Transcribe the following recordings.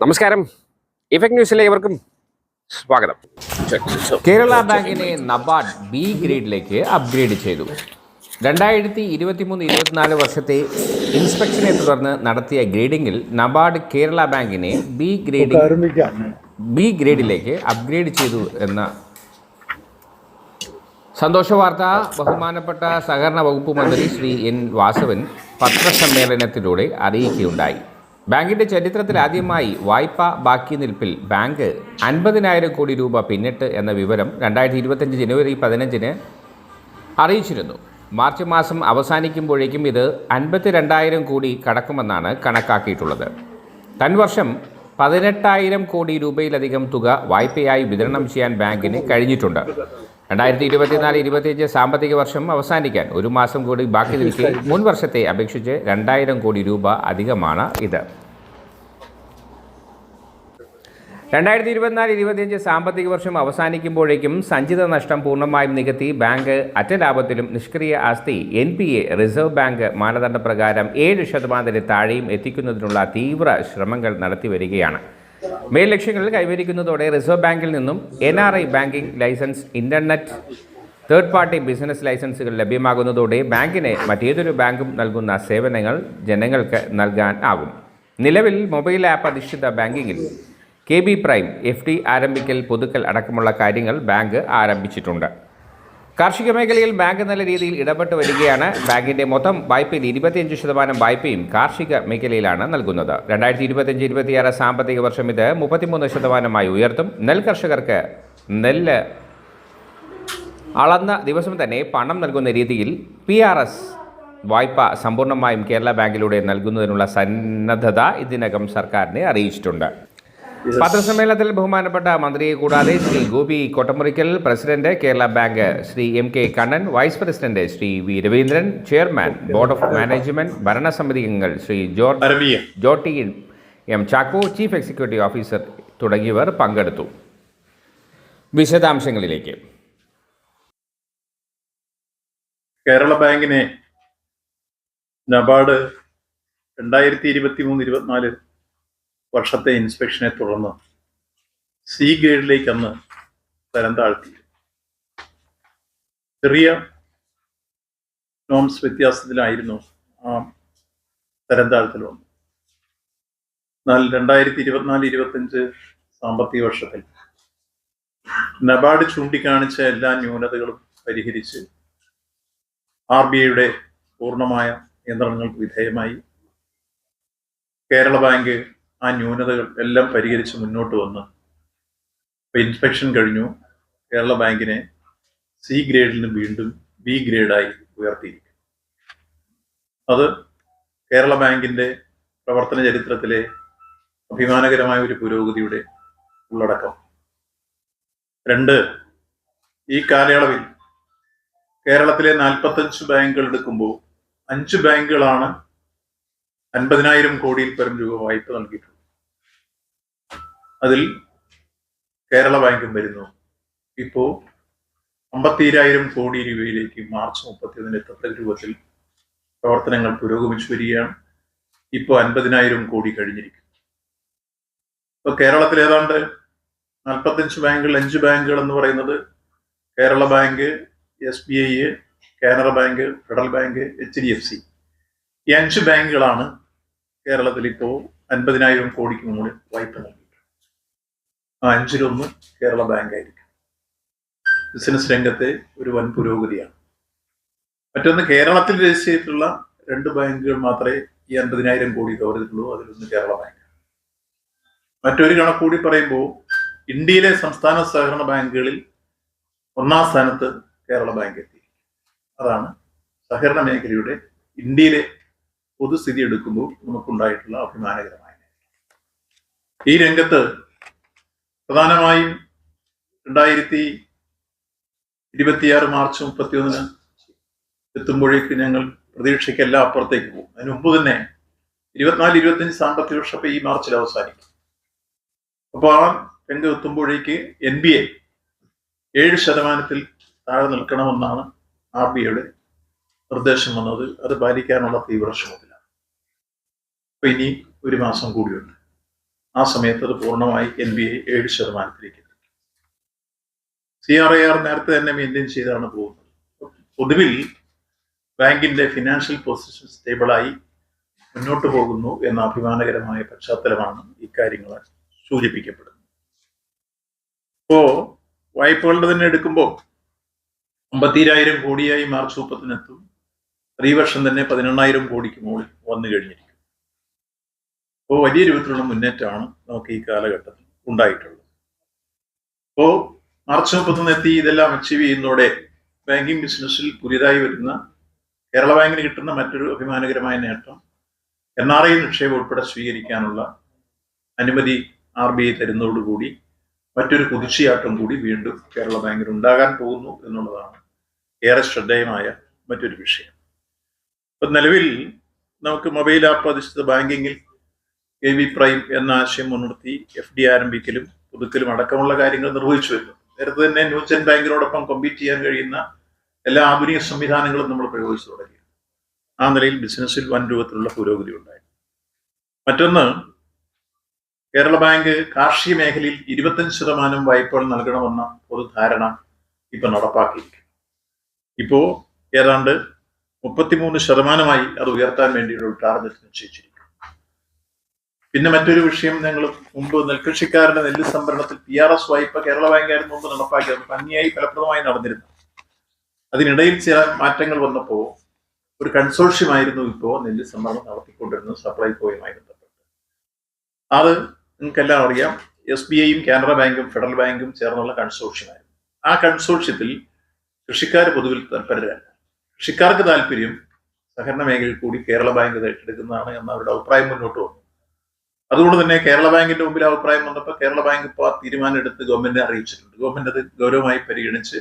നമസ്കാരം. ഇഫക്ട് ന്യൂസിലെ ഇവർക്കും സ്വാഗതം. കേരള ബാങ്കിനെ നബാഡ് ബി ഗ്രേഡിലേക്ക് അപ്ഗ്രേഡ് ചെയ്തു. രണ്ടായിരത്തി ഇരുപത്തിമൂന്ന് ഇരുപത്തിനാല് വർഷത്തെ ഇൻസ്പെക്ഷനെ തുടർന്ന് നടത്തിയ ഗ്രേഡിംഗിൽ നബാഡ് കേരള ബാങ്കിനെ ബി ഗ്രേഡിംഗ് ബി ഗ്രേഡിലേക്ക് അപ്ഗ്രേഡ് ചെയ്തു എന്ന സന്തോഷ വാർത്ത. ബഹുമാനപ്പെട്ട സഹകരണ വകുപ്പ് മന്ത്രി ശ്രീ എൻ വാസവൻ പത്രസമ്മേളനത്തിലൂടെ അറിയിക്കുകയുണ്ടായി. ബാങ്കിന്റെ ചരിത്രത്തിൽ ആദ്യമായി വായ്പ ബാക്കി നിൽപ്പിൽ ബാങ്ക് അൻപതിനായിരം കോടി രൂപ പിന്നിട്ട് എന്ന വിവരം രണ്ടായിരത്തി ഇരുപത്തഞ്ച് ജനുവരി പതിനഞ്ചിന് അറിയിച്ചിരുന്നു. മാർച്ച് മാസം അവസാനിക്കുമ്പോഴേക്കും ഇത് അൻപത്തി രണ്ടായിരം കോടി കടക്കുമെന്നാണ് കണക്കാക്കിയിട്ടുള്ളത്. തൻവർഷം പതിനെട്ടായിരം കോടി രൂപയിലധികം തുക വായ്പയായി വിതരണം ചെയ്യാൻ ബാങ്കിന് കഴിഞ്ഞിട്ടുണ്ട്. രണ്ടായിരത്തി ഇരുപത്തിനാല് ഇരുപത്തിയഞ്ച് സാമ്പത്തിക വർഷം അവസാനിക്കാൻ ഒരു മാസം കൂടി ബാക്കി നിൽക്കെ. മുൻ വർഷത്തെ അപേക്ഷിച്ച് രണ്ടായിരം കോടി രൂപ അധികമാണ് ഇത്. രണ്ടായിരത്തി ഇരുപത്തിനാല് ഇരുപത്തിയഞ്ച് സാമ്പത്തിക വർഷം അവസാനിക്കുമ്പോഴേക്കും സഞ്ചിത നഷ്ടം പൂർണമായും നികത്തി ബാങ്ക് അറ്റ ലാഭത്തിലും നിഷ്ക്രിയ ആസ്തി N P A reserve bank മാനദണ്ഡപ്രകാരം ഏഴ് ശതമാനത്തിന് താഴെയും എത്തിക്കുന്നതിനുള്ള തീവ്ര ശ്രമങ്ങൾ നടത്തി മേൽ ലക്ഷ്യങ്ങൾ കൈവരിക്കുന്നതോടെ റിസർവ് ബാങ്കിൽ നിന്നും N R I banking license internet third party business ലൈസൻസുകൾ ലഭ്യമാകുന്നതോടെ ബാങ്കിനെ മറ്റേതൊരു ബാങ്കും നൽകുന്ന സേവനങ്ങൾ ജനങ്ങൾക്ക് നൽകാൻ ആകും നിലവിൽ മൊബൈൽ ആപ്പ് അധിഷ്ഠിത ബാങ്കിങ്ങിൽ K B prime F D ആരംഭിക്കൽ പുതുക്കൽ അടക്കമുള്ള കാര്യങ്ങൾ ബാങ്ക് ആരംഭിച്ചിട്ടുണ്ട്. കാർഷിക മേഖലയിൽ ബാങ്ക് നല്ല രീതിയിൽ ഇടപെട്ട് വരികയാണ്. ബാങ്കിന്റെ മൊത്തം വായ്പയിൽ ഇരുപത്തിയഞ്ച് ശതമാനം വായ്പയും കാർഷിക മേഖലയിലാണ് നൽകുന്നത്. രണ്ടായിരത്തി ഇരുപത്തിയഞ്ച് ഇരുപത്തിയാറ് സാമ്പത്തിക വർഷം ഇത് മുപ്പത്തിമൂന്ന് ശതമാനമായി ഉയർത്തും. നെൽ കർഷകർക്ക് നെല്ല് അളന്ന ദിവസം തന്നെ പണം നൽകുന്ന രീതിയിൽ പി ആർ എസ് വായ്പ സമ്പൂർണമായും കേരള ബാങ്കിലൂടെ നൽകുന്നതിനുള്ള സന്നദ്ധത ഇതിനകം സർക്കാരിനെ അറിയിച്ചിട്ടുണ്ട്. പത്രസമ്മേളനത്തിൽ ബഹുമാനപ്പെട്ട മന്ത്രിയെ കൂടാതെ Shri Gopi Kottamurikkal president Kerala bank Shri M K Kannan vice president Shri V Raveendran chairman board of management ഭരണസമിതി അംഗങ്ങൾ Shri George Jotty M Chacko chief executive officer തുടങ്ങിയവർ പങ്കെടുത്തു. വിശദാംശങ്ങളിലേക്ക്. കേരള ബാങ്കിനെ നബാർഡ് രണ്ടായിരത്തി ഇരുപത്തി മൂന്ന് ഇരുപത്തിനാല് വർഷത്തെ ഇൻസ്പെക്ഷനെ തുടർന്ന് സി ഗ്രേഡിലേക്ക് അന്ന് തരം താഴ്ത്തി. ചെറിയ നോംസ് വ്യത്യാസത്തിലായിരുന്നു ആ തരം താഴ്ത്തൽ വന്നത്. എന്നാൽ രണ്ടായിരത്തി ഇരുപത്തിനാല് ഇരുപത്തഞ്ച് സാമ്പത്തിക വർഷത്തിൽ നബാർഡ് ചൂണ്ടിക്കാണിച്ച എല്ലാ ന്യൂനതകളും പരിഹരിച്ച് ആർ ബി ഐയുടെ പൂർണമായ നിയന്ത്രണങ്ങൾക്ക് വിധേയമായി. കേരള ബാങ്ക് ആ ന്യൂനതകൾ എല്ലാം പരിഹരിച്ച് മുന്നോട്ട് വന്ന് ഇപ്പൊ ഇൻസ്പെക്ഷൻ കഴിഞ്ഞു. കേരള ബാങ്കിനെ സി ഗ്രേഡിൽ നിന്ന് വീണ്ടും ബി ഗ്രേഡായി ഉയർത്തിയിരിക്കും അത് കേരള ബാങ്കിന്റെ പ്രവർത്തന ചരിത്രത്തിലെ അഭിമാനകരമായ ഒരു പുരോഗതിയുടെ ഉള്ളടക്കം. രണ്ട് ഈ കാലയളവിൽ കേരളത്തിലെ നാൽപ്പത്തഞ്ച് ബാങ്കുകൾ എടുക്കുമ്പോൾ അഞ്ച് ബാങ്കുകളാണ് അൻപതിനായിരം കോടിയിൽ പരം രൂപ വായ്പ നൽകിയിട്ടുള്ളത്. അതിൽ കേരള ബാങ്കും വരുന്നു. ഇപ്പോ അമ്പത്തിരായിരം കോടി രൂപയിലേക്ക് മാർച്ച് മുപ്പത്തിയൊന്നിന് എത്തത്തക്ക രൂപത്തിൽ പ്രവർത്തനങ്ങൾ പുരോഗമിച്ചു വരികയാണ്. ഇപ്പോൾ അൻപതിനായിരം കോടി കഴിഞ്ഞിരിക്കും ഇപ്പൊ കേരളത്തിൽ ഏതാണ്ട് നാൽപ്പത്തഞ്ച് ബാങ്കുകൾ അഞ്ച് ബാങ്കുകൾ എന്ന് പറയുന്നത് Kerala bank S B I Canara bank federal bank H D F C. ഈ അഞ്ച് ബാങ്കുകളാണ് കേരളത്തിൽ ഇപ്പോൾ അൻപതിനായിരം കോടിക്ക് മുകളിൽ വായ്പ ആ അഞ്ചിലൊന്ന് കേരള ബാങ്ക് ആയിരിക്കും ബിസിനസ് രംഗത്തെ ഒരു വൻ പുരോഗതിയാണ്. മറ്റൊന്ന് കേരളത്തിൽ രജിസ്റ്റർ ചെയ്തിട്ടുള്ള രണ്ട് ബാങ്കുകൾ മാത്രമേ ഈ അൻപതിനായിരം കോടി കവർ ചെയ്തിട്ടുള്ളൂ അതിലൊന്ന് കേരള ബാങ്ക്. മറ്റൊരു കണക്കൂടി പറയുമ്പോൾ ഇന്ത്യയിലെ സംസ്ഥാന സഹകരണ ബാങ്കുകളിൽ ഒന്നാം സ്ഥാനത്ത് കേരള ബാങ്ക് എത്തി. അതാണ് സഹകരണ മേഖലയുടെ ഇന്ത്യയിലെ പൊതുസ്ഥിതി എടുക്കുമ്പോൾ നമുക്കുണ്ടായിട്ടുള്ള അഭിമാനകരമായ. ഈ രംഗത്ത് പ്രധാനമായും രണ്ടായിരത്തി ഇരുപത്തിയാറ് മാർച്ച് മുപ്പത്തിയൊന്നിന് എത്തുമ്പോഴേക്ക് ഞങ്ങൾ പ്രതീക്ഷയ്ക്കെല്ലാം അപ്പുറത്തേക്ക് പോകും. അതിന് മുമ്പ് തന്നെ ഇരുപത്തിനാല് ഇരുപത്തിയഞ്ച് സാമ്പത്തിക വർഷം ഈ മാർച്ചിൽ അവസാനിക്കും. അപ്പോൾ ആ രംഗം എത്തുമ്പോഴേക്ക് എൻ ബി എ ഏഴ് ശതമാനത്തിൽ താഴെ നിൽക്കണമെന്നാണ് ആർ ബി ഐയുടെ നിർദ്ദേശം വന്നത്. അത് പാലിക്കാനുള്ള തീവ്ര ശ്രമത്തിലാണ്. അപ്പൊ ഇനി ഒരു മാസം കൂടിയുണ്ട്. ആ സമയത്ത് അത് പൂർണമായി എൻ ബി ഐ ഏഴ് ശതമാനത്തിലേക്ക് സി ആർ ഐ ആർ നേരത്തെ തന്നെ മെയിന്റെയിൻ ചെയ്താണ് പോകുന്നത്. പൊതുവിൽ ബാങ്കിന്റെ ഫിനാൻഷ്യൽ പൊസിഷൻ സ്റ്റേബിളായി മുന്നോട്ട് പോകുന്നു എന്ന അഭിമാനകരമായ പശ്ചാത്തലമാണ് ഇക്കാര്യങ്ങൾ സൂചിപ്പിക്കപ്പെടുന്നത്. ഇപ്പോ വായ്പകളുടെ തന്നെ എടുക്കുമ്പോൾ അമ്പത്തിരായിരം കോടിയായി മാർച്ച് മുപ്പത്തിനെത്തും അത് വർഷം തന്നെ പതിനെണ്ണായിരം കോടിക്ക് മുകളിൽ വന്നു കഴിഞ്ഞിരിക്കും അപ്പോൾ വലിയ രൂപത്തിലുള്ള മുന്നേറ്റമാണ് നമുക്ക് ഈ കാലഘട്ടത്തിൽ ഉണ്ടായിട്ടുള്ളത്. അപ്പോൾ മാർച്ച് മുപ്പത്തൊന്ന് എത്തി ഇതെല്ലാം അച്ചീവ് ചെയ്യുന്നതോടെ ബാങ്കിങ് ബിസിനസ്സിൽ പുതിയതായി വരുന്ന കേരള ബാങ്കിന് കിട്ടുന്ന മറ്റൊരു അഭിമാനകരമായ നേട്ടം എൻ ആർ ഐ നിക്ഷേപം ഉൾപ്പെടെ സ്വീകരിക്കാനുള്ള അനുമതി ആർ ബി ഐ തരുന്നതോടുകൂടി മറ്റൊരു കുതിർച്ചയാട്ടം കൂടി വീണ്ടും കേരള ബാങ്കിൽ ഉണ്ടാകാൻ പോകുന്നു എന്നുള്ളതാണ് ഏറെ ശ്രദ്ധേയമായ മറ്റൊരു വിഷയം. ഇപ്പം നിലവിൽ നമുക്ക് മൊബൈൽ ആപ്പ് അധിഷ്ഠിത ബാങ്കിങ്ങിൽ എ വി പ്രൈം എന്ന ആശയം മുൻനിർത്തി എഫ് ഡി ആരംഭിക്കലും പുതുക്കലും അടക്കമുള്ള കാര്യങ്ങൾ നിർവഹിച്ചു വരുന്നു. നേരത്തെ തന്നെ ന്യൂജൻ ബാങ്കിനോടൊപ്പം കോമ്പീറ്റ് ചെയ്യാൻ കഴിയുന്ന എല്ലാ ആധുനിക സംവിധാനങ്ങളും നമ്മൾ പ്രയോഗിച്ചു തുടങ്ങി. ആ നിലയിൽ ബിസിനസ്സിൽ വൻ രൂപത്തിലുള്ള പുരോഗതി ഉണ്ടായി. മറ്റൊന്ന് കേരള ബാങ്ക് കാർഷിക മേഖലയിൽ ഇരുപത്തഞ്ച് ശതമാനം വായ്പകൾ നൽകണമെന്ന ഒരു ധാരണ ഇപ്പൊ നടപ്പാക്കിയിരിക്കുന്നു. ഇപ്പോ ഏതാണ്ട് മുപ്പത്തിമൂന്ന് ശതമാനമായി അത് ഉയർത്താൻ വേണ്ടിയുള്ള ടാർഗറ്റ് നിശ്ചയിച്ചിരിക്കുന്നു. പിന്നെ മറ്റൊരു വിഷയം ഞങ്ങൾ മുമ്പ് നെൽകൃഷിക്കാരുടെ നെല്ല് സംഭരണത്തിൽ പി ആർ എസ് വായ്പ കേരള ബാങ്കായിരുന്നു മുമ്പ് നടപ്പാക്കിയത് ഭംഗിയായി ഫലപ്രദമായി നടന്നിരുന്നു. അതിനിടയിൽ ചില മാറ്റങ്ങൾ വന്നപ്പോൾ ഒരു കൺസോർഷ്യം ആയിരുന്നു ഇപ്പോൾ നെല്ല് സംഭരണം നടത്തിക്കൊണ്ടിരുന്നത് സപ്ലൈ സപ്ലൈകോയുമായി ബന്ധപ്പെട്ട്. അത് നിങ്ങൾക്കെല്ലാം അറിയാം എസ് ബി ഐയും കാനറ ബാങ്കും ഫെഡറൽ ബാങ്കും ചേർന്നുള്ള കൺസോർഷ്യമായിരുന്നു ആ കൺസോർഷ്യത്തിൽ കൃഷിക്കാർ പൊതുവിൽ തൽപരരല്ല കൃഷിക്കാർക്ക് താല്പര്യം സഹകരണ മേഖലയിൽ കൂടി കേരള ബാങ്ക് ഏറ്റെടുക്കുന്നതാണ് എന്ന അവരുടെ അഭിപ്രായം മുന്നോട്ട് വന്നു. അതുകൊണ്ട് തന്നെ കേരള ബാങ്കിന്റെ മുമ്പിൽ അഭിപ്രായം വന്നപ്പോൾ കേരള ബാങ്ക് ഇപ്പോൾ ആ തീരുമാനം എടുത്ത് ഗവൺമെന്റിനെ അറിയിച്ചിട്ടുണ്ട്. ഗവൺമെന്റ് അത് ഗൗരവമായി പരിഗണിച്ച്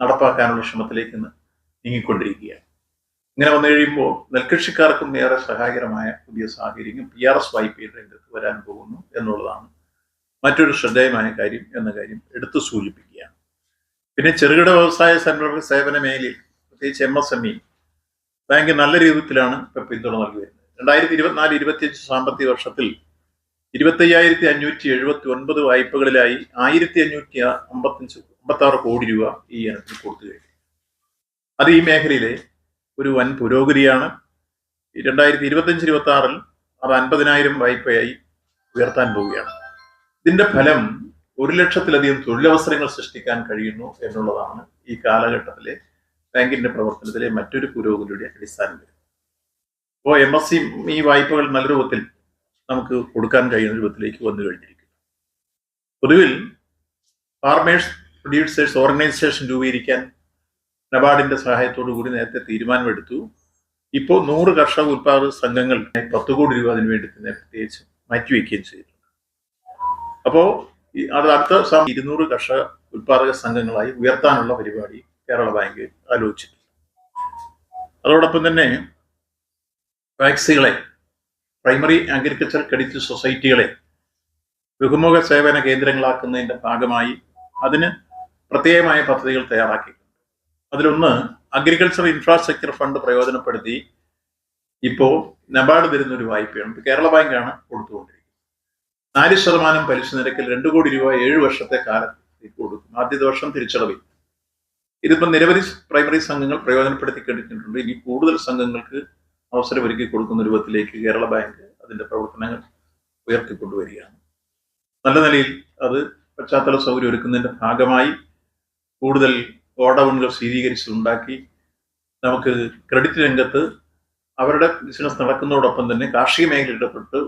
നടപ്പാക്കാനുള്ള ശ്രമത്തിലേക്ക് ഇന്ന് നീങ്ങിക്കൊണ്ടിരിക്കുകയാണ്. ഇങ്ങനെ വന്നു കഴിയുമ്പോൾ നെൽകൃഷിക്കാർക്കും ഏറെ സഹായകരമായ പുതിയ സാഹചര്യം പി ആർ എസ് വായ്പയുടെ രംഗത്ത് വരാൻ പോകുന്നു എന്നുള്ളതാണ് മറ്റൊരു ശ്രദ്ധേയമായ കാര്യം എന്ന കാര്യം എടുത്തു സൂചിപ്പിക്കുകയാണ്. പിന്നെ ചെറുകിട വ്യവസായ സേവന മേഖലയിൽ പ്രത്യേകിച്ച് M S M E bank നല്ല രീതിയിലാണ് ഇപ്പൊ പിന്തുണ നൽകി വരുന്നത്. രണ്ടായിരത്തി ഇരുപത്തിനാല് ഇരുപത്തിയഞ്ച് സാമ്പത്തിക വർഷത്തിൽ ഇരുപത്തയ്യായിരത്തി അഞ്ഞൂറ്റി എഴുപത്തി ഒൻപത് വായ്പകളിലായി ആയിരത്തി അഞ്ഞൂറ്റി അമ്പത്തഞ്ച് അമ്പത്തി ആറ് കോടി രൂപ ഈ ഇനത്തിൽ കൊടുത്തു കഴിഞ്ഞു. അത് ഈ മേഖലയിലെ ഒരു വൻ പുരോഗതിയാണ്. രണ്ടായിരത്തി ഇരുപത്തഞ്ച് ഇരുപത്തി ആറിൽ അത് അൻപതിനായിരം വായ്പയായി ഉയർത്താൻ പോവുകയാണ്. ഇതിന്റെ ഫലം ഒരു ലക്ഷത്തിലധികം തൊഴിലവസരങ്ങൾ സൃഷ്ടിക്കാൻ കഴിയുന്നു എന്നുള്ളതാണ് ഈ കാലഘട്ടത്തിലെ ബാങ്കിന്റെ പ്രവർത്തനത്തിലെ മറ്റൊരു പുരോഗതിയുടെ അടിസ്ഥാനം. അപ്പോൾ എം എസ് സി ഈ വായ്പകൾ നല്ല രൂപത്തിൽ നമുക്ക് കൊടുക്കാൻ കഴിയുന്ന രൂപത്തിലേക്ക് വന്നു കഴിഞ്ഞിരിക്കുന്നു. പൊതുവിൽ ഫാർമേഴ്സ് പ്രൊഡ്യൂസേഴ്സ് ഓർഗനൈസേഷൻ രൂപീകരിക്കാൻ നബാർഡിന്റെ സഹായത്തോടു കൂടി നേരത്തെ തീരുമാനമെടുത്തു. ഇപ്പോൾ നൂറ് കർഷക ഉത്പാദക സംഘങ്ങൾ പത്ത് കോടി രൂപ അതിന് വേണ്ടി തന്നെ പ്രത്യേകിച്ച് മാറ്റിവെക്കുകയും ചെയ്തിട്ടുണ്ട് അപ്പോൾ അത് അടുത്ത ഇരുന്നൂറ് കർഷക ഉത്പാദക സംഘങ്ങളായി ഉയർത്താനുള്ള പരിപാടി കേരള ബാങ്ക് ആലോചിച്ചിട്ടുണ്ട്. അതോടൊപ്പം തന്നെ വാക്സികളെ പ്രൈമറി അഗ്രികൾച്ചർ ക്രെഡിറ്റ് സൊസൈറ്റികളെ ബഹുമുഖ സേവന കേന്ദ്രങ്ങളാക്കുന്നതിന്റെ ഭാഗമായി അതിന് പ്രത്യേകമായ പദ്ധതികൾ തയ്യാറാക്കി അതിലൊന്ന് അഗ്രികൾച്ചർ ഇൻഫ്രാസ്ട്രക്ചർ ഫണ്ട് പ്രയോജനപ്പെടുത്തി ഇപ്പോൾ നബാർഡ് തരുന്ന ഒരു വായ്പയാണ്. ഇത് കേരള ബാങ്കാണ് കൊടുത്തുകൊണ്ടിരിക്കുന്നത്. നാല് ശതമാനം പലിശ നിരക്കിൽ രണ്ട് കോടി രൂപ ഏഴ് വർഷത്തെ കാലത്തേക്ക് കൊടുക്കും ആദ്യത്തെ വർഷം തിരിച്ചടവിൽ. ഇതിപ്പോൾ നിരവധി പ്രൈമറി സംഘങ്ങൾ പ്രയോജനപ്പെടുത്തി കഴിഞ്ഞിട്ടുണ്ട് ഇനി കൂടുതൽ സംഘങ്ങൾക്ക് അവസരം ഒരുക്കി കൊടുക്കുന്ന രൂപത്തിലേക്ക് കേരള ബാങ്ക് അതിന്റെ പ്രവർത്തനങ്ങൾ ഉയർത്തിക്കൊണ്ടുവരികയാണ്. നല്ല നിലയിൽ അത് പശ്ചാത്തല സൗകര്യം ഒരുക്കുന്നതിന്റെ ഭാഗമായി കൂടുതൽ ഗോഡൌണുകൾ സ്ഥിരീകരിച്ചുണ്ടാക്കി നമുക്ക് ക്രെഡിറ്റ് രംഗത്ത് അവരുടെ ബിസിനസ് നടക്കുന്നതോടൊപ്പം തന്നെ കാർഷിക മേഖല ഇടപെട്ട്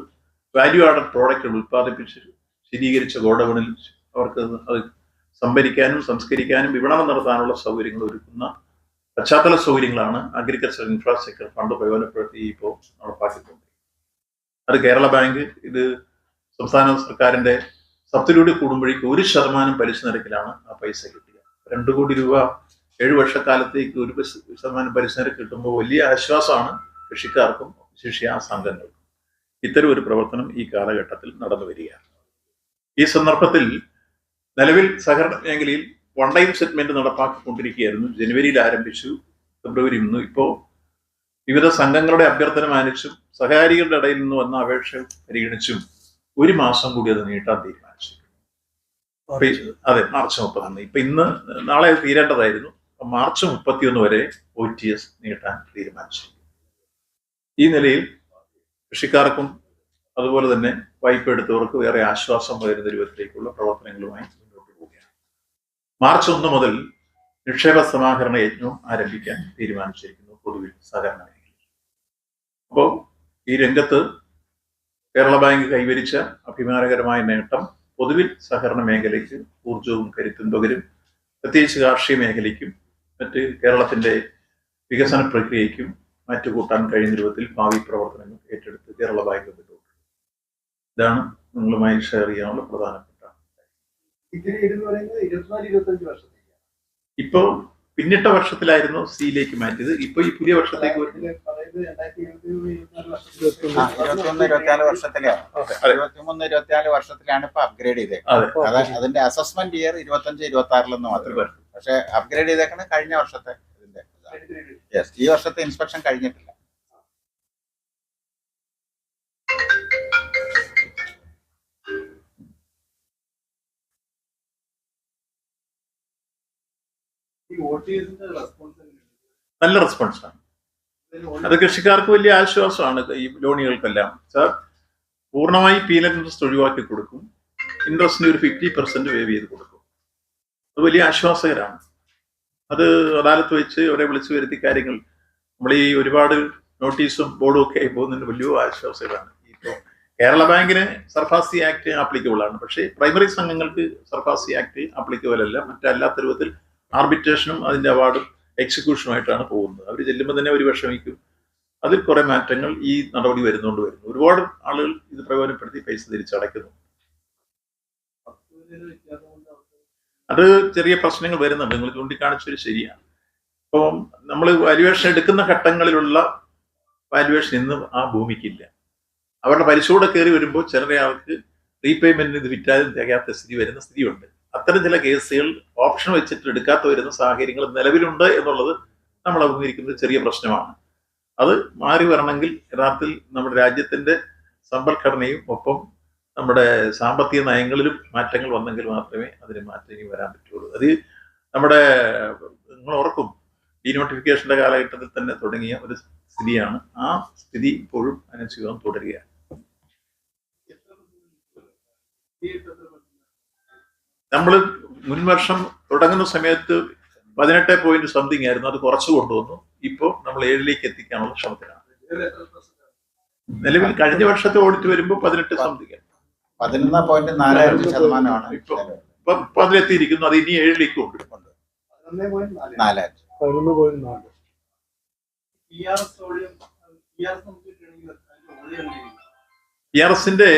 വാല്യൂ ആഡഡ് പ്രോഡക്റ്റുകൾ ഉത്പാദിപ്പിച്ച് സ്ഥിരീകരിച്ച ഗോഡൗണിൽ അവർക്ക് അത് സംഭരിക്കാനും സംസ്കരിക്കാനും വിപണനം നടത്താനുള്ള സൗകര്യങ്ങൾ ഒരുക്കുന്ന പശ്ചാത്തല സൗകര്യങ്ങളാണ് അഗ്രികൾച്ചർ ഇൻഫ്രാസ്ട്രക്ചർ ഫണ്ട് പ്രയോജനപ്പെടുത്തി ഇപ്പോൾ നടപ്പാക്കിയിട്ടുണ്ട് അത് കേരള ബാങ്ക് ഇത് സംസ്ഥാന സർക്കാരിന്റെ സബ്സിഡിയോട് കൂടുമ്പോഴേക്ക് ഒരു ശതമാനം പലിശ നിരക്കിലാണ് ആ പൈസ കിട്ടുക. രണ്ടു കോടി രൂപ ഏഴ് വർഷക്കാലത്തേക്ക് ഒരു ശതമാനം പലിശ നിരക്ക് കിട്ടുമ്പോൾ വലിയ ആശ്വാസമാണ് കൃഷിക്കാർക്കും ശിഷ്യ സംഘങ്ങൾക്കും ഇത്തരം ഒരു പ്രവർത്തനം ഈ കാലഘട്ടത്തിൽ നടന്നു വരികയാണ്. ഈ സന്ദർഭത്തിൽ നിലവിൽ സഹകരണ മേഖലയിൽ വൺ ടൈം സെറ്റ്മെന്റ് നടപ്പാക്കിക്കൊണ്ടിരിക്കുകയായിരുന്നു. ജനുവരിയിൽ ആരംഭിച്ചു. ഫെബ്രുവരി ഇന്ന്. ഇപ്പോൾ വിവിധ സംഘങ്ങളുടെ അഭ്യർത്ഥന മാനിച്ചും സഹകാരികളുടെ ഇടയിൽ നിന്ന് വന്ന അപേക്ഷ പരിഗണിച്ചും ഒരു മാസം കൂടി അത് നീട്ടാൻ തീരുമാനിച്ചു അതെ മാർച്ച് മുപ്പത്തൊന്ന്. ഇപ്പൊ ഇന്ന് നാളെ തീരേണ്ടതായിരുന്നു. മാർച്ച് മുപ്പത്തിയൊന്ന് വരെ ഒ ടി എസ് നീട്ടാൻ തീരുമാനിച്ചു ഈ നിലയിൽ കൃഷിക്കാർക്കും അതുപോലെ തന്നെ വായ്പ എടുത്തവർക്ക് വേറെ ആശ്വാസം പകരുന്ന രൂപത്തിലേക്കുള്ള പ്രവർത്തനങ്ങളുമായി മാർച്ച് ഒന്ന് മുതൽ നിക്ഷേപ സമാഹരണ യജ്ഞം ആരംഭിക്കാൻ തീരുമാനിച്ചിരിക്കുന്നു പൊതുവിൽ സഹകരണ അപ്പോൾ ഈ രംഗത്ത് കേരള ബാങ്ക് കൈവരിച്ച അഭിമാനകരമായ നേട്ടം പൊതുവിൽ സഹകരണ മേഖലയ്ക്ക് ഊർജവും കരുത്തും പകരും പ്രത്യേകിച്ച് കാർഷിക മേഖലയ്ക്കും മറ്റ് കേരളത്തിന്റെ വികസന പ്രക്രിയയ്ക്കും മറ്റു കൂട്ടാൻ കഴിയുന്ന രൂപത്തിൽ ഭാവി പ്രവർത്തനങ്ങൾ ഏറ്റെടുത്ത് കേരള ബാങ്ക് മുന്നോട്ട് ഇതാണ് നിങ്ങളുമായി ഷെയർ ചെയ്യാനുള്ള പ്രധാനപ്പെട്ട പറയുന്നത് ഇരുപത്തിനാല് ഇരുപത്തഞ്ച് വർഷത്തേക്ക് ഇപ്പോ പിന്നിട്ട വർഷത്തിലായിരുന്നു സിയിലേക്ക് മാറ്റിയത്. ഇപ്പൊ ഈ പുതിയ വർഷത്തേക്ക് ഇരുപത്തിനാല് വർഷത്തിലാണ്. ഇരുപത്തിമൂന്ന് ഇരുപത്തിനാല് വർഷത്തിലാണ് ഇപ്പൊ അപ്ഗ്രേഡ് ചെയ്തേക്കുന്നത്. അതെ. അതിന്റെ അസസ്മെന്റ് ഇയർ ഇരുപത്തഞ്ച് ഇരുപത്തി ആറിലെന്ന് മാത്രമേ. പക്ഷെ അപ്ഗ്രേഡ് ചെയ്തേക്കുന്നത് കഴിഞ്ഞ വർഷത്തെ ഇതിന്റെ യെസ് ഈ വർഷത്തെ ഇൻസ്പെക്ഷൻ കഴിഞ്ഞിട്ടില്ല. നല്ല റെസ്പോൺസാണ് അത് കൃഷിക്കാർക്ക് വലിയ ആശ്വാസമാണ് ഈ ലോണുകൾക്കെല്ലാം. സാർ പൂർണമായി പീനൽ ഇൻട്രസ്റ്റ് ഒഴിവാക്കി കൊടുക്കും. ഇൻട്രസ്റ്റിന് ഒരു ഫിഫ്റ്റി പെർസെന്റ് വേവ് ചെയ്ത് കൊടുക്കും. അത് വലിയ ആശ്വാസകരമാണ് അത് അദാലത്ത് വെച്ച് അവരെ വിളിച്ചു വരുത്തി കാര്യങ്ങൾ. നമ്മൾ ഈ ഒരുപാട് നോട്ടീസും ബോർഡും ഒക്കെ ആയി പോകുന്നതിന് വലിയ ആശ്വാസകരമാണ് ഇപ്പോൾ കേരള ബാങ്കിന് സർഫാസി ആക്ട് ആപ്ലിക്കബിൾ ആണ്. പക്ഷേ പ്രൈമറി സംഘങ്ങൾക്ക് സർഫാസി ആക്ട് ആപ്ലിക്കബിൾ അല്ല. മറ്റല്ലാത്ത രൂപത്തിൽ ആർബിട്രേഷനും അതിന്റെ അവാർഡും എക്സിക്യൂഷനുമായിട്ടാണ് പോകുന്നത്. അവർ ചെല്ലുമ്പോൾ തന്നെ അവർ വിഷമിക്കും. അതിൽ കുറേ മാറ്റങ്ങൾ ഈ നടപടി വരുന്നുകൊണ്ട് വരുന്നു. ഒരുപാട് ആളുകൾ ഇത് പ്രയോജനപ്പെടുത്തി പൈസ തിരിച്ചടയ്ക്കുന്നു. അത് ചെറിയ പ്രശ്നങ്ങൾ വരുന്നുണ്ട്. നിങ്ങൾ ചൂണ്ടിക്കാണിച്ചൊരു ശരിയാണ്. അപ്പം നമ്മൾ വാല്യുവേഷൻ എടുക്കുന്ന ഘട്ടങ്ങളിലുള്ള വാല്യുവേഷൻ ഇന്നും ആ ഭൂമിക്കില്ല. അവരുടെ പരിശോധന കയറി വരുമ്പോൾ ചിലരെ ആൾക്ക് റീപേയ്മെന്റിന് ഇത് വിറ്റാതെ തികയാത്ത സ്ഥിതി വരുന്ന സ്ഥിതിയുണ്ട്. അത്തരം ചില കേസുകൾ ഓപ്ഷൻ വെച്ചിട്ട് എടുക്കാത്ത വരുന്ന സാഹചര്യങ്ങൾ നിലവിലുണ്ട് എന്നുള്ളത് നമ്മൾ അഭിമുഖീകരിക്കുന്ന ചെറിയ പ്രശ്നമാണ്. അത് മാറി വരണമെങ്കിൽ യഥാർത്ഥത്തിൽ നമ്മുടെ രാജ്യത്തിന്റെ സമ്പദ്ഘടനയും ഒപ്പം നമ്മുടെ സാമ്പത്തിക നയങ്ങളിലും മാറ്റങ്ങൾ വന്നെങ്കിൽ മാത്രമേ അതിന് മാറ്റം ഇനി വരാൻ പറ്റുള്ളൂ. അത് നമ്മുടെ നിങ്ങൾ ഓർക്കും ഡീനോട്ടിഫിക്കേഷന്റെ കാലഘട്ടത്തിൽ തന്നെ തുടങ്ങിയ ഒരു സ്ഥിതിയാണ്. ആ സ്ഥിതി ഇപ്പോഴും അനുസരിച്ച് തുടരുകയാണ്. ഈ മുൻ നമ്മൾ മുൻവർഷം തുടങ്ങുന്ന സമയത്ത് പതിനെട്ട് പോയിന്റ് സംതിങ് ആയിരുന്നു. അത് കുറച്ച് കൊണ്ടുവന്നു. ഇപ്പോൾ നമ്മൾ ഏഴിലേക്ക് എത്തിക്കാനുള്ള ശ്രമത്തിലാണ്? നിലവിൽ കഴിഞ്ഞ വർഷത്തെ ഓടിച്ച് വരുമ്പോൾ പതിനെട്ട് സംതിങ് പതിനൊന്ന് പോയിന്റ് ശതമാനമാണ്. ഇപ്പൊ ഇപ്പൊ ഇപ്പൊ അതിലെത്തിയിരിക്കുന്നു അത് ഇനി ഏഴിലേക്ക് കൊണ്ടുവരുന്നുണ്ട് പതിനൊന്ന് പോയിന്റ് നാല്. പി ആർ എസിന്റെ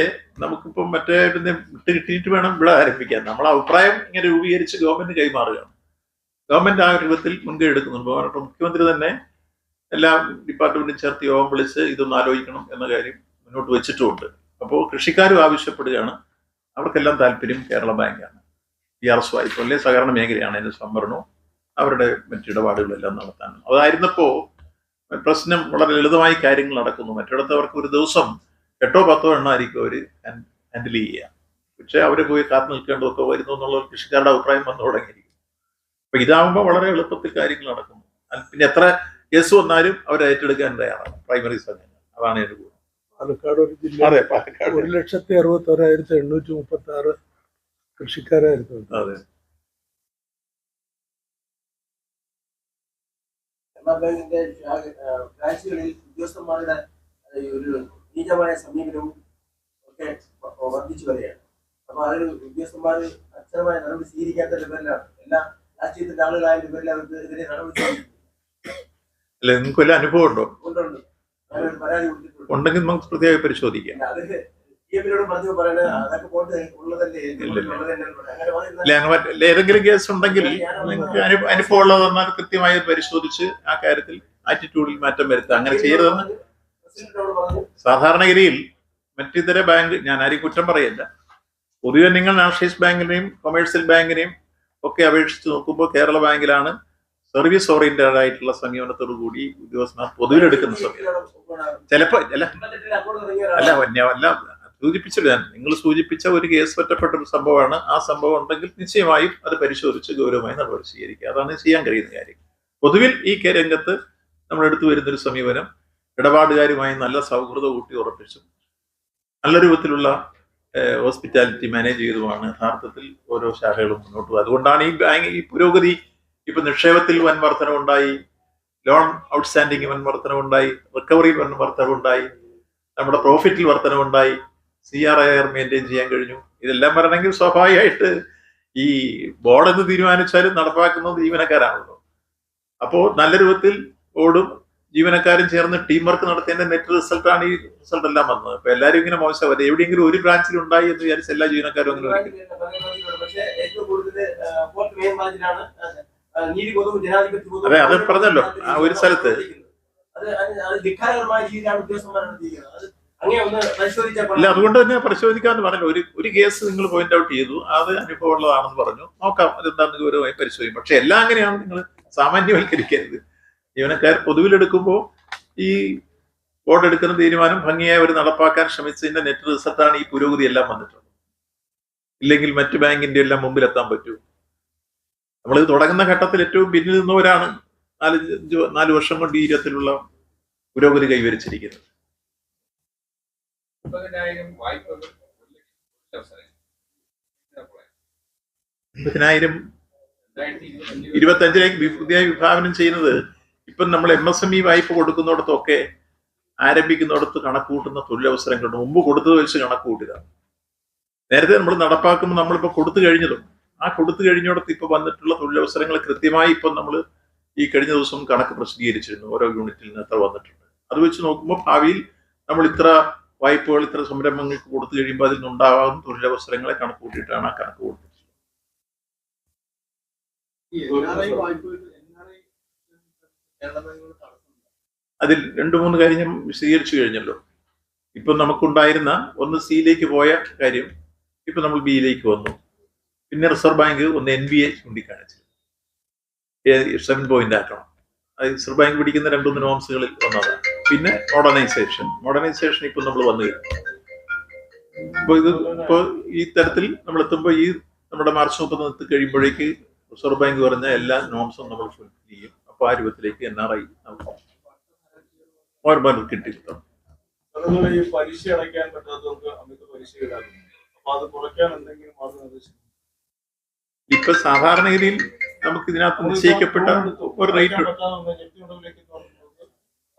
നമുക്കിപ്പം മറ്റേ പിന്നെ വിട്ട് കിട്ടിയിട്ട് വേണം ഇവിടെ ആരംഭിക്കാൻ. നമ്മളെ അഭിപ്രായം ഇങ്ങനെ രൂപീകരിച്ച് ഗവൺമെന്റ് കൈമാറുകയാണ്. ഗവൺമെന്റ് ആ രൂപത്തിൽ മുൻകൈ എടുക്കുന്നുണ്ട്. മുഖ്യമന്ത്രി തന്നെ എല്ലാ ഡിപ്പാർട്ട്മെന്റും ചേർത്ത് യോഗം വിളിച്ച് ഇതൊന്ന് ആലോചിക്കണം എന്ന കാര്യം മുന്നോട്ട് വെച്ചിട്ടുമുണ്ട് അപ്പോൾ കൃഷിക്കാരും ആവശ്യപ്പെടുകയാണ്. അവർക്കെല്ലാം താല്പര്യം കേരള ബാങ്കാണ്. പി ആർ എസ് വായ്പ അല്ലെ സഹകരണ മേഖലയാണ് അതിന്റെ സംവരണവും. അവരുടെ മറ്റിടപാടുകളെല്ലാം നടത്താനും. അതായിരുന്നപ്പോ പ്രശ്നം വളരെ ലളിതമായി കാര്യങ്ങൾ നടക്കുന്നു. മറ്റിടത്തവർക്ക് ഒരു ദിവസം എട്ടോ പത്തോ എണ്ണമായിരിക്കും അവർ ഹാൻഡിൽ ചെയ്യുക പക്ഷെ അവർ പോയി കാത്തു നിൽക്കേണ്ടതൊക്കെ വരുന്നു എന്നുള്ള ഒരു കൃഷിക്കാരുടെ അഭിപ്രായം വന്നു തുടങ്ങിയിരിക്കും അപ്പൊ ഇതാവുമ്പോൾ വളരെ എളുപ്പത്തിൽ കാര്യങ്ങൾ നടക്കുന്നു. പിന്നെ എത്ര കേസ് വന്നാലും അവർ ഏറ്റെടുക്കാൻ തയ്യാറാണ്. പ്രൈമറി സംഘങ്ങൾ അതാണ് എന്റെ ഗുണം. പാലക്കാട് ഒരു ജില്ല അതെ പാലക്കാട്. ഒരു ലക്ഷത്തി അറുപത്തി ഒരായിരത്തി എണ്ണൂറ്റി മുപ്പത്തി ആറ് കൃഷിക്കാരായിരുന്നു അതെ ബാങ്കിന്റെ ഉദ്യോഗസ്ഥന്മാരുടെ ഒരു നീചമായ സമീപനവും ഒക്കെ വർദ്ധിച്ചു വരികയാണ്. അപ്പൊ അതിൽ ഉദ്യോഗസ്ഥന്മാർ അച്ഛനമായ നടപടി സ്വീകരിക്കാത്തതിന്റെ പേരിലാണ് എല്ലാ രാഷ്ട്രീയത്തിന്റെ ആളുകളായതിന്റെ പേരിൽ അവർക്ക് എതിരെ നടപടി സ്വീകരിക്കുന്നു. നിങ്ങൾക്ക് വല്ല അനുഭവം ഉണ്ടോ ഉണ്ടെങ്കിൽ നമുക്ക് പ്രത്യേകം പരിശോധിക്കാം. അല്ലെ അല്ലെ ഏതെങ്കിലും കേസ് ഉണ്ടെങ്കിൽ നിങ്ങൾക്ക് അനു- അനുഭവം ഉള്ളതെന്നാൽ കൃത്യമായി പരിശോധിച്ച് ആ കാര്യത്തിൽ ആറ്റിറ്റ്യൂഡിൽ മാറ്റം വരുത്തുക. അങ്ങനെ ചെയ്യരുതെന്ന് സാധാരണഗതിയിൽ മറ്റിതര ബാങ്ക് ഞാൻ ആരെയും കുറ്റം പറയല്ല. പൊതുവെ നിങ്ങൾ നാഷണലൈസ് ബാങ്കിനെയും കൊമേഴ്സ്യൽ ബാങ്കിനെയും ഒക്കെ അപേക്ഷിച്ച് നോക്കുമ്പോൾ കേരള ബാങ്കിലാണ് സർവീസ് ഓറിയന്റഡ് ആയിട്ടുള്ള സമീപനത്തോടു കൂടി ഉദ്യോഗസ്ഥ പൊതുവിലെടുക്കുന്ന സമയം ചിലപ്പോ അല്ല. അല്ല അല്ല സൂചിപ്പിച്ചില്ല ഞാൻ നിങ്ങൾ സൂചിപ്പിച്ച ഒരു കേസ് പറ്റപ്പെട്ട ഒരു സംഭവമാണ്. ആ സംഭവം ഉണ്ടെങ്കിൽ നിശ്ചയമായും അത് പരിശോധിച്ച് ഗൗരവമായി നടപടി സ്വീകരിക്കുക. അതാണ് ചെയ്യാൻ കഴിയുന്ന കാര്യം. പൊതുവിൽ ഈ രംഗത്ത് നമ്മൾ എടുത്തു വരുന്നൊരു സമീപനം ഇടപാടുകാരുമായി നല്ല സൗഹൃദം കൂട്ടി ഉറപ്പിച്ചും. നല്ല രൂപത്തിലുള്ള ഹോസ്പിറ്റാലിറ്റി മാനേജ് ചെയ്തുമാണ് യഥാർത്ഥത്തിൽ ഓരോ ശാഖകളും മുന്നോട്ട് പോകുന്നത് അതുകൊണ്ടാണ് ഈ ബാങ്ക് ഈ പുരോഗതി ഇപ്പൊ നിക്ഷേപത്തിൽ വൻ വർധനവുണ്ടായി ലോൺ ഔട്ട്സ്റ്റാൻഡിംഗ് വൻ വർധനവുണ്ടായി റിക്കവറി വൻ വർധനവുണ്ടായി നമ്മുടെ പ്രോഫിറ്റിൽ വർധനവുണ്ടായി C R I R maintain ചെയ്യാൻ കഴിഞ്ഞു. ഇതെല്ലാം വരണമെങ്കിൽ സ്വാഭാവികമായിട്ട് ഈ ബോർഡ് എന്ന് തീരുമാനിച്ചാലും നടപ്പാക്കുന്നത് ജീവനക്കാരാണല്ലോ. അപ്പോൾ നല്ല രൂപത്തിൽ ഓടും ജീവനക്കാരും ചേർന്ന് ടീം വർക്ക് നടത്തിയതിന്റെ നെറ്റ് റിസൾട്ടാണ് ഈ റിസൾട്ട് എല്ലാം വന്നത്. അപ്പൊ എല്ലാവരും ഇങ്ങനെ മോശം. എവിടെയെങ്കിലും ഒരു ബ്രാഞ്ചിൽ ഉണ്ടായി എന്ന് വിചാരിച്ച് എല്ലാ ജീവനക്കാരും അങ്ങനെ അതെ, അത് പറഞ്ഞല്ലോ. ആ ഒരു സ്ഥലത്ത്. ഇല്ല അതുകൊണ്ട് തന്നെ പരിശോധിക്കാന്ന് പറഞ്ഞു ഒരു ഒരു കേസ് നിങ്ങൾ പോയിന്റ് ഔട്ട് ചെയ്തു. അത് അനുഭവമുള്ളതാണെന്ന് പറഞ്ഞു. നോക്കാം അതെന്താണെന്ന് ഗൗരവമായി പരിശോധിക്കും. പക്ഷെ എല്ലാം അങ്ങനെയാണ്. നിങ്ങൾ സാമാന്യവൽക്കരിക്കരുത്. ജീവനക്കാർ പൊതുവിലെടുക്കുമ്പോൾ ഈ ബോർഡ് എടുക്കുന്ന തീരുമാനം ഭംഗിയായി അവർ നടപ്പാക്കാൻ ശ്രമിച്ചതിന്റെ നെറ്റ് റിസൾട്ടാണ് ഈ പുരോഗതി എല്ലാം വന്നിട്ടുള്ളത്. ഇല്ലെങ്കിൽ മറ്റു ബാങ്കിന്റെ എല്ലാം മുമ്പിൽ എത്താൻ പറ്റൂ. നമ്മൾ തുടങ്ങുന്ന ഘട്ടത്തിൽ ഏറ്റവും പിന്നിൽ നിന്നവരാണ് നാല് നാല് വർഷം കൊണ്ട് ഈ ഇരത്തിലുള്ള പുരോഗതി കൈവരിച്ചിരിക്കുന്നത്. മുപ്പതിനായിരം ഇരുപത്തഞ്ചിലേക്ക് പുതിയ വിഭാവനം ചെയ്യുന്നത് ഇപ്പം നമ്മൾ എം എസ് എം ഇ വായ്പ കൊടുക്കുന്നിടത്തൊക്കെ ആരംഭിക്കുന്നിടത്ത് കണക്ക് കൂട്ടുന്ന തൊഴിലവസരങ്ങളുണ്ട് മുമ്പ് കൊടുത്തത് വെച്ച് കണക്ക് കൂട്ടിയതാണ് നേരത്തെ നമ്മൾ നടപ്പാക്കുമ്പോൾ നമ്മളിപ്പോൾ കൊടുത്തു കഴിഞ്ഞതും ആ കൊടുത്തു കഴിഞ്ഞിടത്ത് ഇപ്പോൾ വന്നിട്ടുള്ള തൊഴിലവസരങ്ങൾ കൃത്യമായി ഇപ്പം നമ്മൾ ഈ കഴിഞ്ഞ ദിവസം കണക്ക് പ്രസിദ്ധീകരിച്ചിരുന്നു ഓരോ യൂണിറ്റിൽ നിന്ന് എത്ര വന്നിട്ടുണ്ട്. അത് വെച്ച് നോക്കുമ്പോൾ ഭാവിയിൽ നമ്മൾ ഇത്ര വായ്പകൾ ഇത്ര സംരംഭങ്ങൾക്ക് കൊടുത്തു കഴിയുമ്പോൾ അതിൽ നിന്നുണ്ടാകാവുന്ന തൊഴിലവസരങ്ങളെ കണക്ക് കൂട്ടിയിട്ടാണ് ആ കണക്ക് കൊടുത്തത് ഈ NRI വായ്പകൾ NRI കേരള ബാങ്കുകൾ തടസ്സമുണ്ട്. അതിൽ രണ്ടു മൂന്ന് കാര്യം ഞാൻ വിശദീകരിച്ചു കഴിഞ്ഞല്ലോ. ഇപ്പൊ നമുക്കുണ്ടായിരുന്ന ഒന്ന് സിയിലേക്ക് പോയ കാര്യം ഇപ്പൊ നമ്മൾ ബിയിലേക്ക് വന്നു. പിന്നെ റിസർവ് ബാങ്ക് ഒന്ന് എൻ ബി എ ചൂണ്ടിക്കാണിച്ചു. സെവൻ പോയിന്റ് ആക്കണം. അത് റിസർവ് ബാങ്ക് പിടിക്കുന്ന രണ്ടുമൂന്ന് നോംസുകളിൽ ഒന്നതാണ് പിന്നെ മോഡേണൈസേഷൻ മോഡേണൈസേഷൻ ഇപ്പൊ നമ്മൾ വന്നു കഴിഞ്ഞു. ഇപ്പൊ ഇത് ഇപ്പൊ ഈ തരത്തിൽ നമ്മൾ എത്തുമ്പോൾ ഈ നമ്മുടെ മാർച്ച് മുപ്പത് എത്തി കഴിയുമ്പോഴേക്ക് റിസർവ് ബാങ്ക് പറഞ്ഞ എല്ലാ നോംസും നമ്മൾ ഫുൾഫിൽ ചെയ്യും. അപ്പൊ ആ രൂപത്തിലേക്ക് എൻ ആർ ഐ നമുക്ക് ഓർമ്മ കിട്ടി ഈ പലിശ അടയ്ക്കാൻ പറ്റാത്തവർക്ക് അമിത പലിശ ഈടാക്കുന്നു. അപ്പൊ അത് കുറയ്ക്കാൻ എന്തെങ്കിലും മാർഗനിർദ്ദേശം ഇപ്പൊ സാധാരണഗതിയിൽ നമുക്ക് ഇതിനകത്ത് നിശ്ചയിക്കപ്പെട്ട ഒരു റേറ്റ് ഉണ്ട്.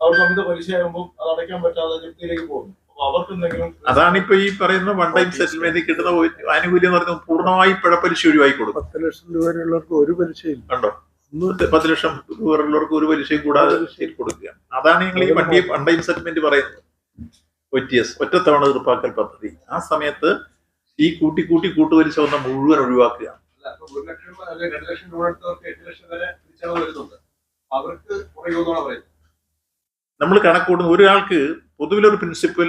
അവർക്ക് അമിത പലിശ ആകുമ്പോൾ അത് അടയ്ക്കാൻ പറ്റാതെ ജപ്തിയിലേക്ക് പോകുന്നു. അപ്പൊ അവർക്ക് എന്തെങ്കിലും അതാണ് ഇപ്പൊ ഈ പറയുന്ന വൺ ടൈം സെറ്റിൽമെന്റ് കിട്ടുന്ന ആനുകൂല്യം എന്ന് പറയുന്നത് പൂർണമായി പിഴപ്പലിശ ഒഴിവായി കൊടുക്കും. പത്ത് ലക്ഷം രൂപ വരെയുള്ളവർക്ക് ഒരു പലിശയില്ല. കണ്ടോ പത്ത് ലക്ഷം വേറുള്ളവർക്ക് ഒരു പലിശയും കൂടാതെ പലിശയിൽ കൊടുക്കുക അതാണ് ഞങ്ങൾ ഈ വണ്ടി വൺ ടൈം സെറ്റിൽമെന്റ് പറയുന്നത്. ഒ ടി എസ് ഒറ്റത്തവണ തീർപ്പാക്കൽ പദ്ധതി. ആ സമയത്ത് ഈ കൂട്ടി കൂട്ടി കൂട്ടുപലിശ വന്ന മുഴുവൻ ഒഴിവാക്കുക നമ്മൾ കണക്കൂടുന്ന ഒരാൾക്ക് പൊതുവിലൊരു പ്രിൻസിപ്പൽ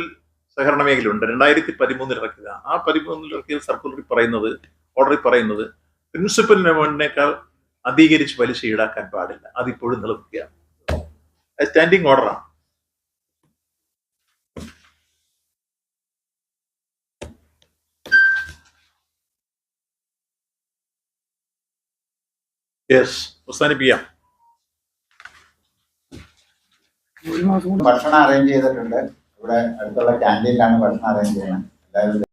സഹകരണ മേഖല ഉണ്ട് രണ്ടായിരത്തി പതിമൂന്നിൽ ഇറക്കുക ആ പതിമൂന്നിൽ ഇറക്കിയ സർക്കുലറിൽ പറയുന്നത് ഓർഡറിൽ പറയുന്നത് പ്രിൻസിപ്പൽ എമൗണ്ടിനേക്കാൾ അധികരിച്ച് പലിശ ഈടാക്കാൻ പാടില്ല. അതിപ്പോഴും നിലനിൽക്കുകയാണ്. സ്റ്റാൻഡിങ് ഓർഡറാണ് യെസ് അവസാനിപ്പിക്കാം. ഭക്ഷണം അറേഞ്ച് ചെയ്തിട്ടുണ്ട്. ഇവിടെ അടുത്തുള്ള ക്യാന്റീനിലാണ് ഭക്ഷണം അറേഞ്ച് ചെയ്യുന്നത്. എല്ലാവരും